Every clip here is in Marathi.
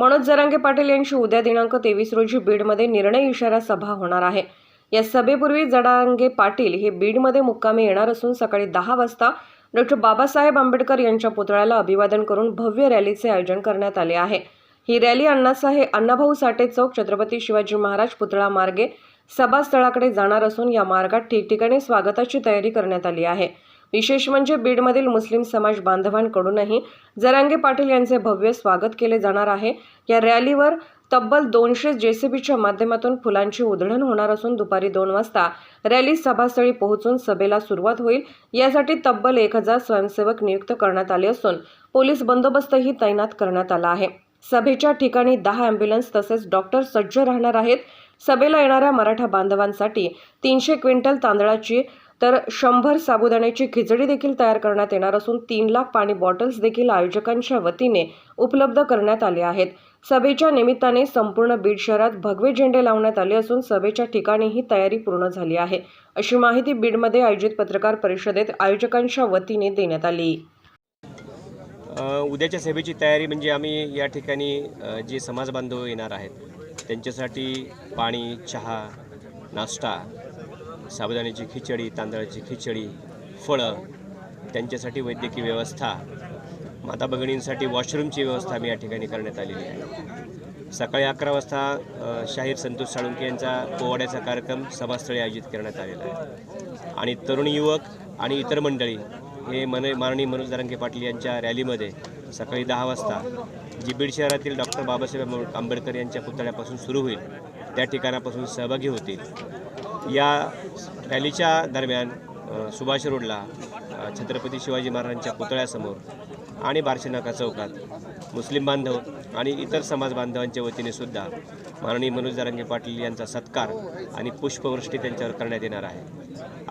मनोज जरांगे पाटील यांची उद्या दिनांक तेवीस रोजी बीडमध्ये निर्णय इशारा सभा होणार आहे. या सभेपूर्वी जडांगे पाटील हे बीडमध्ये मुक्कामी येणार असून सकाळी दहा वाजता डॉक्टर बाबासाहेब आंबेडकर यांच्या पुतळ्याला अभिवादन करून भव्य रॅलीचे आयोजन करण्यात आले आहे. ही रॅली अण्णासाहेब अण्णाभाऊ साठे चौक छत्रपती शिवाजी महाराज पुतळा मार्गे सभास्थळाकडे जाणार असून या मार्गात ठिकठिकाणी स्वागताची तयारी करण्यात आली आहे. विशेष म्हणजे बीडमधील मुस्लिम समाज बांधवांकडूनही जरांगे पाटील यांचे भव्य स्वागत केले जाणार आहे. या रॅलीवर तब्बल दोनशे जेसीबीच्या माध्यमातून फुलांची उधळण होणार असून दुपारी दोन वाजता रॅली सभास्थळी पोहोचून सभेला सुरुवात होईल. यासाठी तब्बल एक हजार स्वयंसेवक नियुक्त करण्यात आले असून पोलीस बंदोबस्तही तैनात करण्यात आला आहे. सभेच्या ठिकाणी दहा अँब्युलन्स तसेच डॉक्टर सज्ज राहणार आहेत. सभेला येणाऱ्या मराठा बांधवांसाठी तीनशे क्विंटल तांदळाची तर शंभर साबुदाण्याची खिचडी देखील तयार करण्यात येणार असून तीन लाख पाणी बॉटल्स देखील आयोजकांच्या वतीने उपलब्ध करण्यात आले आहेत. सभेच्या निमित्ताने संपूर्ण बीड शहरात भगवे झेंडे लावण्यात आले असून सभेच्या ठिकाणीही तयारी पूर्ण झाली आहे. अशी माहिती बीडमध्ये आयोजित पत्रकार परिषदेत आयोजकांच्या वतीने देण्यात आली. उद्याच्या सभेची तयारी म्हणजे आम्ही या ठिकाणी जे समाज बांधव येणार आहेत त्यांच्यासाठी पाणी चहा नाश्ता साबुदाण्याची खिचडी तांदळाची खिचडी फळं त्यांच्यासाठी वैद्यकीय व्यवस्था माता भगिनींसाठी वॉशरूमची व्यवस्था आम्ही या ठिकाणी करण्यात आलेली आहे. सकाळी अकरा वाजता शाहीर संतोष साळुंके यांचा पोवाड्याचा कार्यक्रम सभास्थळी आयोजित करण्यात आलेला आहे. आणि तरुण युवक आणि इतर मंडळी हे मन माननीय मनोज दरांगे पाटील यांच्या रॅलीमध्ये सकाळी दहा वाजता जी बीड शहरातील डॉक्टर बाबासाहेब आंबेडकर यांच्या पुतळ्यापासून सुरू होईल. त्या ठिकाणापासून सहभागी होतील. या रॅलीच्या दरम्यान सुभाष रोडला छत्रपती शिवाजी महाराजांच्या पुतळ्यासमोर आणि बार्शीनाका चौकात मुस्लिम बांधव आणि इतर समाज बांधवांच्या वतीने सुद्धा माननीय मनोज दारांगे पाटील यांचा सत्कार आणि पुष्पवृष्टी त्यांच्यावर करण्यात येणार आहे.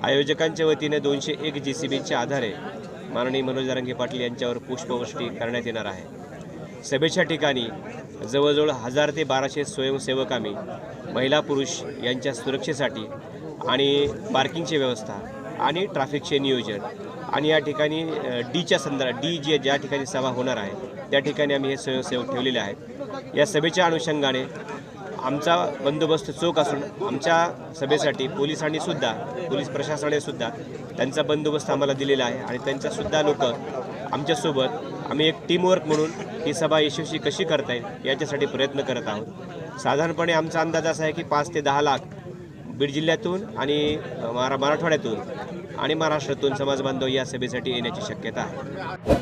आयोजकांच्या वतीने दोनशे एक जी सी बीच्या आधारे माननीय मनोज दारांगे पाटील यांच्यावर पुष्पवृष्टी करण्यात येणार आहे. सभेच्या ठिकाणी जवळजवळ हजार ते बाराशे स्वयंसेवक आम्ही महिला पुरुष यांच्या सुरक्षेसाठी आणि पार्किंगची व्यवस्था आणि ट्रॅफिकचे नियोजन आणि या ठिकाणी डीच्या संदर्भात डी जे ज्या ठिकाणी सभा होणार आहे त्या ठिकाणी आम्ही हे स्वयंसेवक ठेवलेले आहेत. या सभेच्या अनुषंगाने आमचा बंदोबस्त चोख असून आमच्या सभेसाठी पोलिसांनी सुद्धा पोलीस प्रशासनाने सुद्धा त्यांचा बंदोबस्त आम्हाला दिलेला आहे आणि त्यांच्यासुद्धा लोक आमच्यासोबत आम्ही एक टीमवर्क म्हणून ही सभा यशस्वी कशी करता येईल याच्यासाठी प्रयत्न करत आहोत. साधारणपणे आमचा अंदाज असा आहे की पाच ते दहा लाख बीड जिल्ह्यातून आणि मरा मराठवाड्यातून आणि महाराष्ट्रातून समाज बांधव या सभेसाठी येण्याची शक्यता आहे.